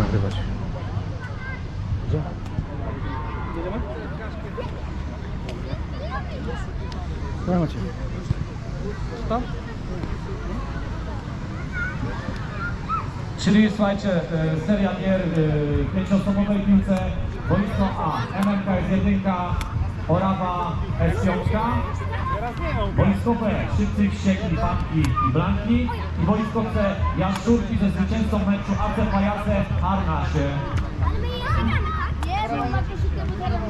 nagrywać. Gdzie? Dawaj Maciej. Czyli słuchajcie, e, seria gier e, pięcioosobowej piłce, boisko A, MMK jest jedynka, Orawa S5, boisko B, Szybcy, Wściekli, Panki i Blanki i boisko C, Jaszczurki ze zwycięzcą meczu AC Pajace Harnasie. Ale my je zagramy, tak? Nie, bo ma koszulkę, bo zaraz...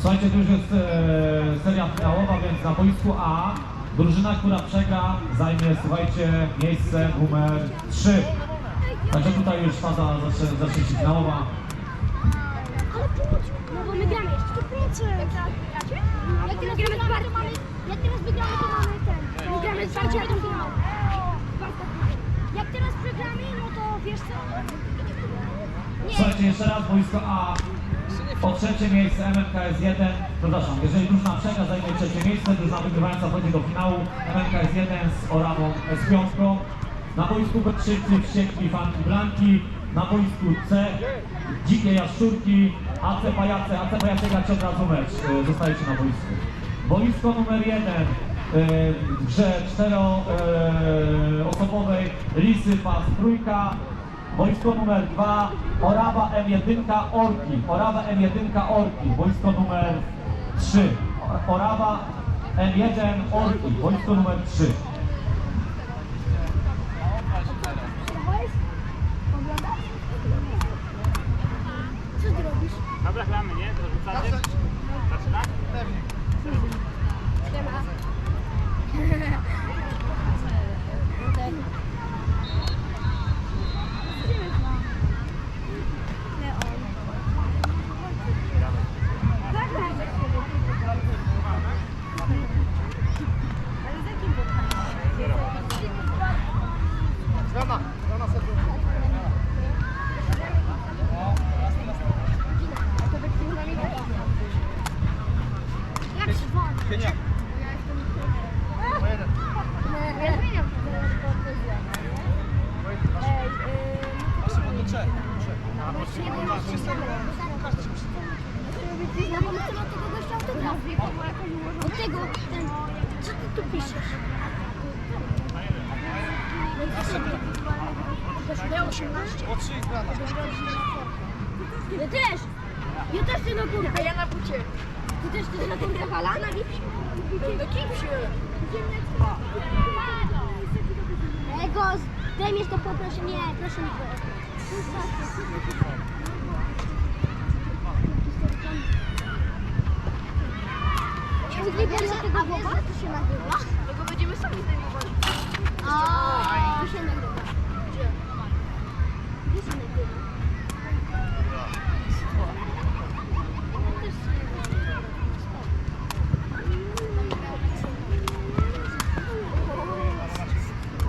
Słuchajcie, to już jest e, seria finałowa, więc na boisku A drużyna, która przegra zajmie, słuchajcie, miejsce numer 3. Także tutaj już faza zacznie, zacznie się finałowa. Ale pójdź, no bo my gramy jeszcze 100%. Jak teraz wygramy, to mamy... Jak teraz wygramy, to mamy ten. My gramy z bardziej do finału. Jak teraz przegramy, no to wiesz co? Nie. Słuchajcie, jeszcze raz boisko A. Po trzecie miejsce MMKS 1. Przepraszam, jeżeli drużyna przegra zajmie trzecie miejsce, drużyna wygrywająca wchodzi do finału. MMKS 1 z Orawą S5. Na boisku B Szybcy, Wściekli, Fanki, Blanki. Na boisku C Dzikie Jaszczurki, AC Pajace. AC Pajace gracie od razu mecz. e, Zostajecie na boisku. Boisko numer 1 w grze czteroosobowej Lisy Pas Trójka. Boisko numer 2 Orawa M1 Orki. Orawa M1 Orki. Boisko numer 3 Orawa M1 Orki. Boisko numer 3. Słuchałeś? Oglądasz? Co ty robisz? Dobra, gramy, nie? To rzucacie? Zaczynać? Siema. Jak się woli? Ja zmieniam Bo my chcemy od tego gościa autograf. Od tego, ten, co ty tu piszesz? Ja 18. Ja też! Ja też chcę na górę. A ja na bucie. Ty też chcesz na górę hala? Na gipsie. Na gipsie. Ego, zdejmiesz to poproszę. Nie, proszę mi Czy nie bierze tego głowa? to się nagrywa? Tego będziemy sami zdejmować. A, tu się nagrywa. Gdzie? Gdzie się nagrywa?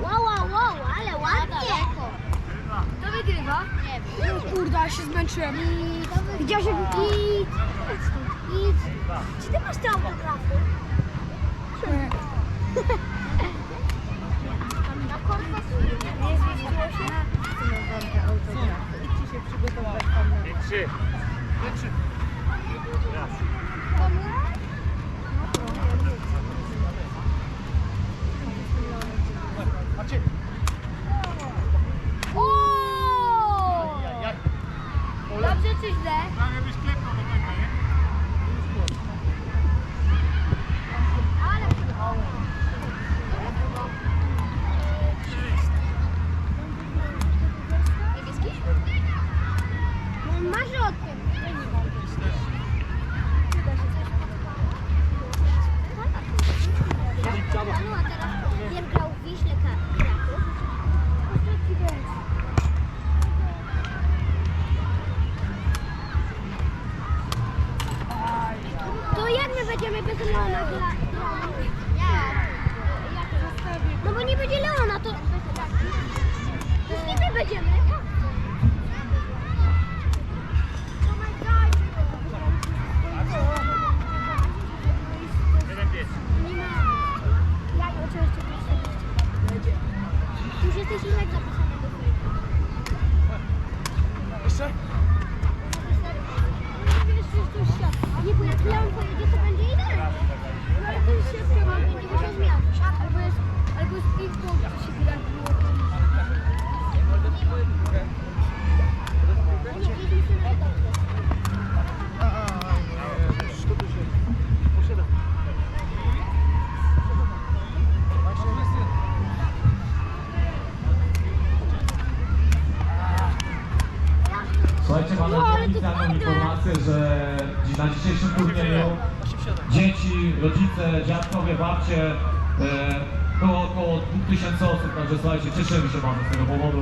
Wow, wow, wow, ale ładnie. Kto wygrywa? Nie wiem. Kurde, ale się zmęczyłem. Widziałeś jak... Idź. Czy ty masz te autografy? Na korpus nie zmieściło się? Idźcie się przygotować tam na... I trzy. I trzy. Raz. 这是那个不。Słuchajcie, mamy No, ale to oficjalną informację, że na dzisiejszym turnieju dzieci, rodzice, dziadkowie, babcie, e, było około 2000 osób, także słuchajcie, cieszymy się bardzo z tego powodu.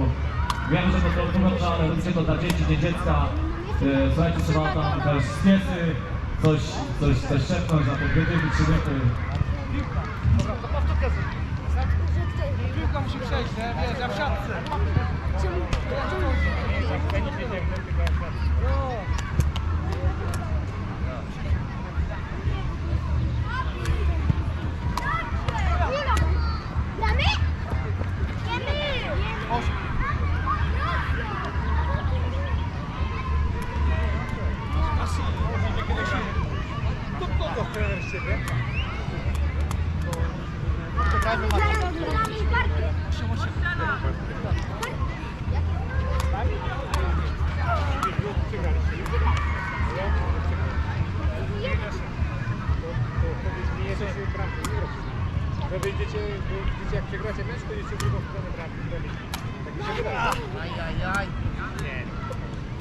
Wiem, że to dobrze, ale robicie to dla dzieci, nie dziecka. E, słuchajcie, trzeba tam też spiesy, coś, coś, coś szepnąć na te dwie dychy, trzy dychy. Dobra, to powtórkę Piłka musi przejść, nie? Wiesz, ja w siatce. czemu- girl.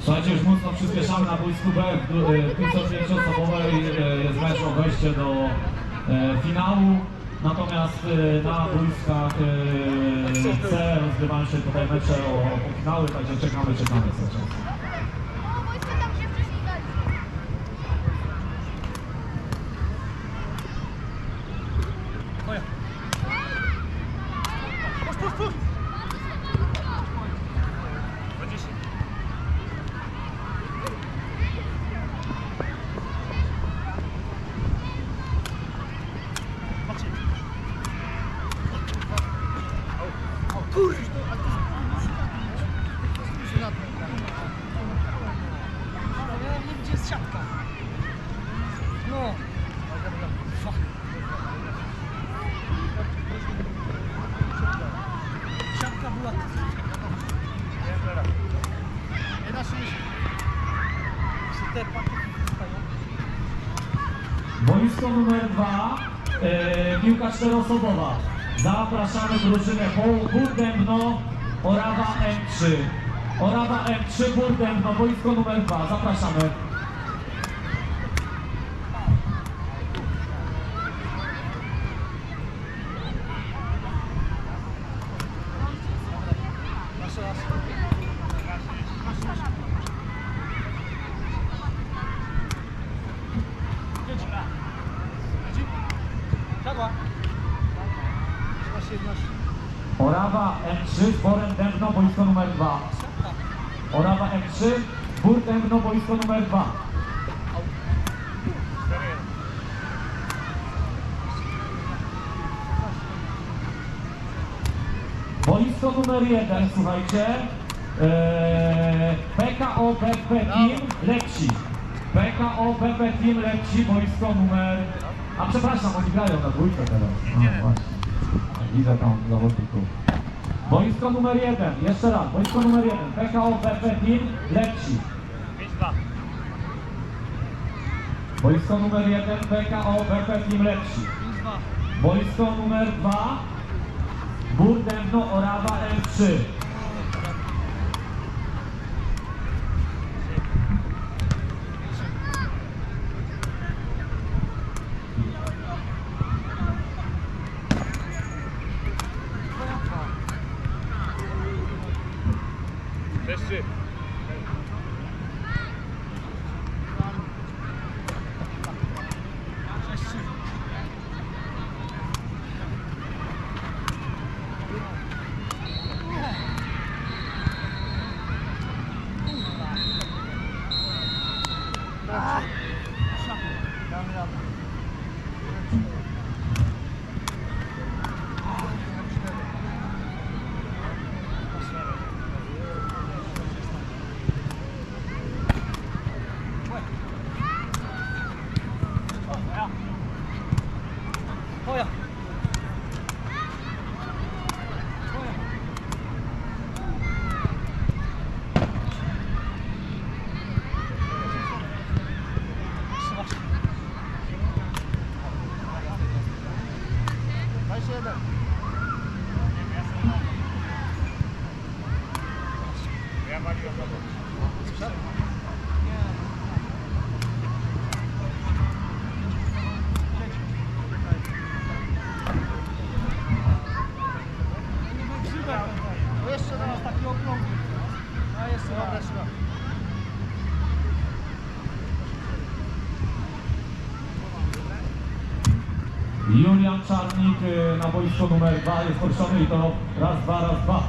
Słuchajcie, już mocno przyspieszamy na boisku B. W, w piłce pięcioosobowej e, jest mecz o wejście do e, finału. Natomiast e, na boiskach e, C rozgrywają się tutaj mecze o, o finały, także czekamy, czekamy cały czas. Moja. Puść, puść, puść. 20. O kurde, to, ale to jest na tym. Ja nie wiem, gdzie jest siatka. No. Dobra, dobra. Fuck. Siatka była... Nie da się Te paki stają. Boisko numer dwa, e, piłka czteroosobowa. Zapraszamy drużynę Bur- Burdębno, Orawa M3. Orawa M3, Burdębno, boisko numer dwa. Zapraszamy. Nasze raz. Jedź. Jedź. Siadła. 11, 11. Orawa M3, Borem Dębno, boisko numer 2. Orawa M3, Bór Dębno, boisko numer 2. Boisko numer 1, słuchajcie. Eee, PKO BP Team Leci. PKO BP Team Leci, boisko numer... A przepraszam, oni grają na dwójkę teraz. No, właśnie. Widzę tam zawodników. Boisko numer jeden, jeszcze raz, boisko numer jeden, PKO BP Team Leci. Boisko numer jeden, PKO BP Team Leci. 5-2. Boisko numer dwa, Burdębno Orawa M3. further. Czarnik y, na boisko numer 2 jest poruszony i to raz, dwa, raz, dwa.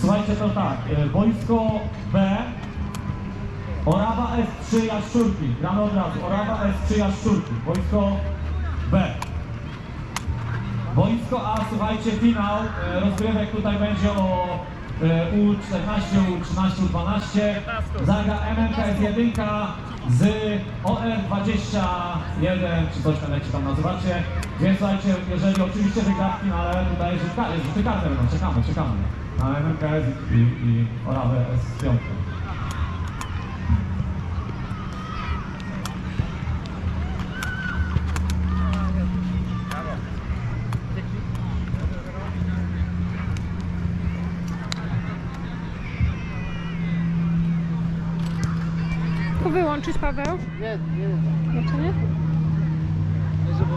Słuchajcie, to tak, y, boisko B, Orawa S3 Jaszczurki, gramy od razu, Orawa S3 Jaszczurki, boisko B. Boisko A, słuchajcie, finał e, rozgrywek tutaj będzie o e, U14, U13, U12. Zagra MMKS 1 z OR21, czy coś tam, jak się tam nazywacie. Więc słuchajcie, jeżeli oczywiście wygra w finale, tutaj rzuty karne, będą, czekamy, czekamy na MMKS i, i Orawę S5. To wyłączyć Paweł? Nie, nie, nie. Jeszcze nie? Nie, żeby...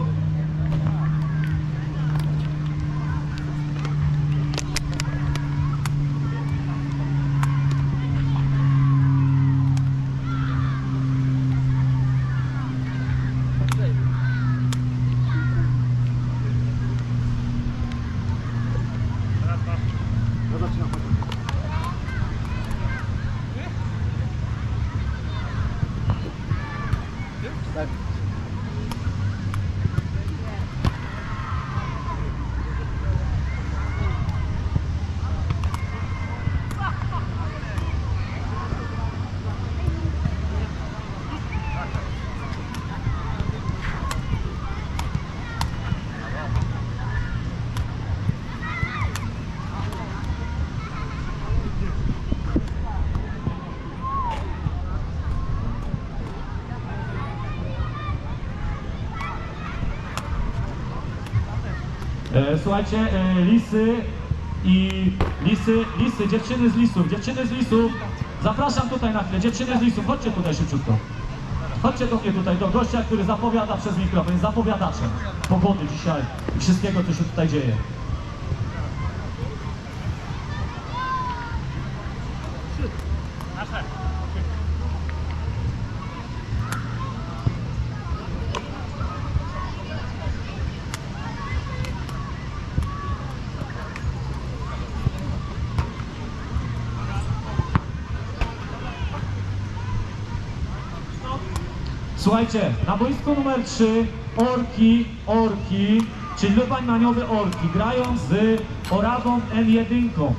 No zaczynam. Tak. E, Słuchajcie, e, lisy i lisy, lisy, dziewczyny z lisów, dziewczyny z lisów, zapraszam tutaj na chwilę, dziewczyny z lisów, chodźcie tutaj szybciutko. Chodźcie do mnie tutaj, do gościa, który zapowiada przez mikrofon, jest zapowiadaczem pogody dzisiaj i wszystkiego, co się tutaj dzieje. Słuchajcie, na boisku numer 3 Orki, Orki, czyli Lubań Maniowy Orki, grają z Orawą M1.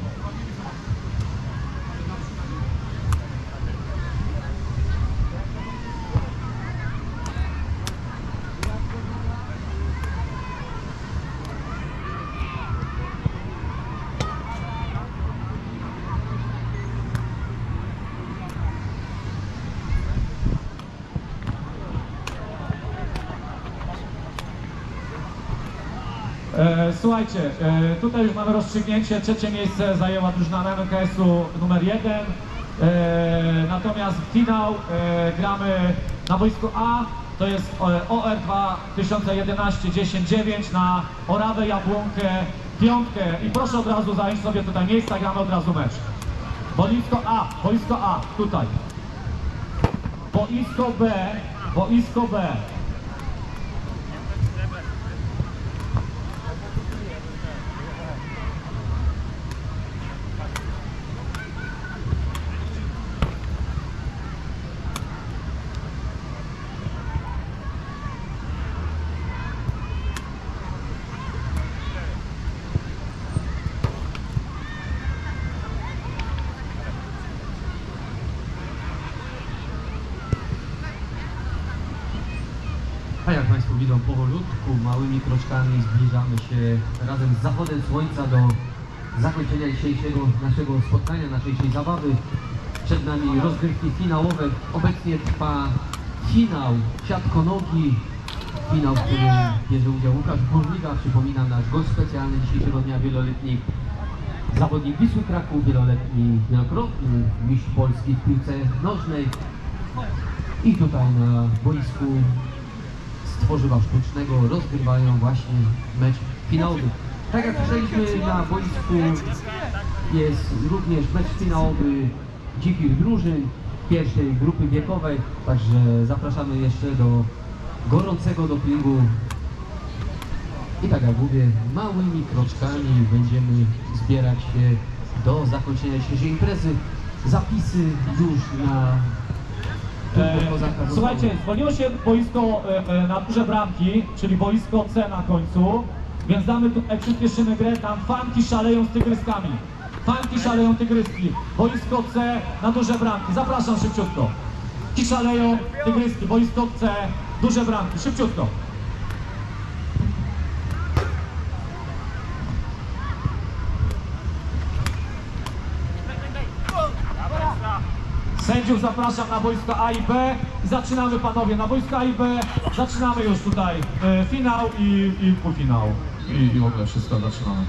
E, słuchajcie, e, tutaj już mamy rozstrzygnięcie. Trzecie miejsce zajęła drużyna MKS-u numer 1. E, natomiast finał e, gramy na boisku A. To jest e, OR2 2011 10-9 na Orawę Jabłonkę piątkę. I proszę od razu zająć sobie tutaj miejsca, gramy od razu mecz. Boisko A, boisko A, tutaj. Boisko B, boisko B. jak Państwo widzą, powolutku, małymi kroczkami zbliżamy się razem z zachodem słońca do zakończenia dzisiejszego naszego spotkania, naszej zabawy. Przed nami rozgrywki finałowe. Obecnie trwa finał siatkonogi. Finał, w którym bierze udział Łukasz Burliga. Przypominam nasz gość specjalny dzisiejszego dnia wieloletni zawodnik Wisły Kraków, wieloletni, wielokrotny mistrz Polski w piłce nożnej. I tutaj na boisku tworzywa sztucznego rozgrywają właśnie mecz finałowy. Tak jak słyszeliśmy na boisku jest również mecz finałowy dzikich drużyn pierwszej grupy wiekowej, także zapraszamy jeszcze do gorącego dopingu. I tak jak mówię, małymi kroczkami będziemy zbierać się do zakończenia dzisiejszej imprezy. Zapisy już na Słuchajcie, zwolniło się boisko e, e, na duże bramki, czyli boisko C na końcu, więc damy tu, przyspieszymy grę, tam fanki szaleją z tygryskami. Fanki szaleją tygryski. Boisko C na duże bramki. Zapraszam szybciutko. Ci szaleją tygryski. Boisko C, duże bramki. Szybciutko. Sędziów zapraszam na boisko A i B. Zaczynamy panowie na boisko A i B. Zaczynamy już tutaj e, finał i, i półfinał. I, I w ogóle wszystko zaczynamy.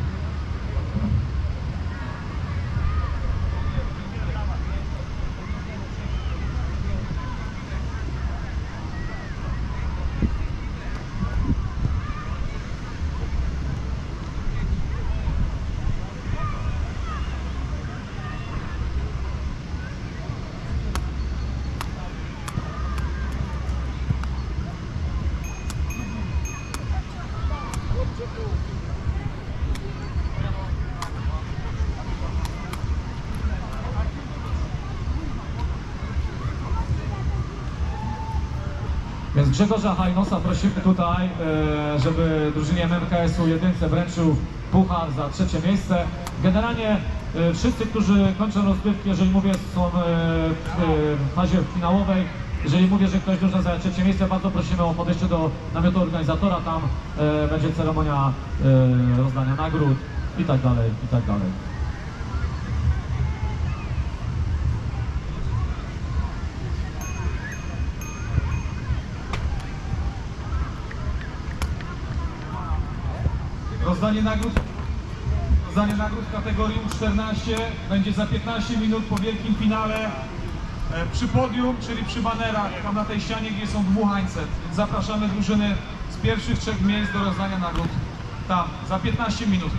Grzegorza Hajnosa prosimy tutaj, e, żeby drużynie MMKS-u jedynce wręczył puchar za trzecie miejsce. Generalnie e, wszyscy, którzy kończą rozgrywki, jeżeli mówię, są e, w fazie finałowej, jeżeli mówię, że ktoś drużyna zajął trzecie miejsce, bardzo prosimy o podejście do namiotu organizatora, tam będzie ceremonia rozdania nagród i tak dalej, i tak dalej. Rozdanie nagród, rozdanie nagród kategorii U14 będzie za 15 minut po wielkim finale e, przy podium, czyli przy banerach, tam na tej ścianie, gdzie są dmuchańce. Więc zapraszamy drużyny z pierwszych trzech miejsc do rozdania nagród tam, za 15 minut.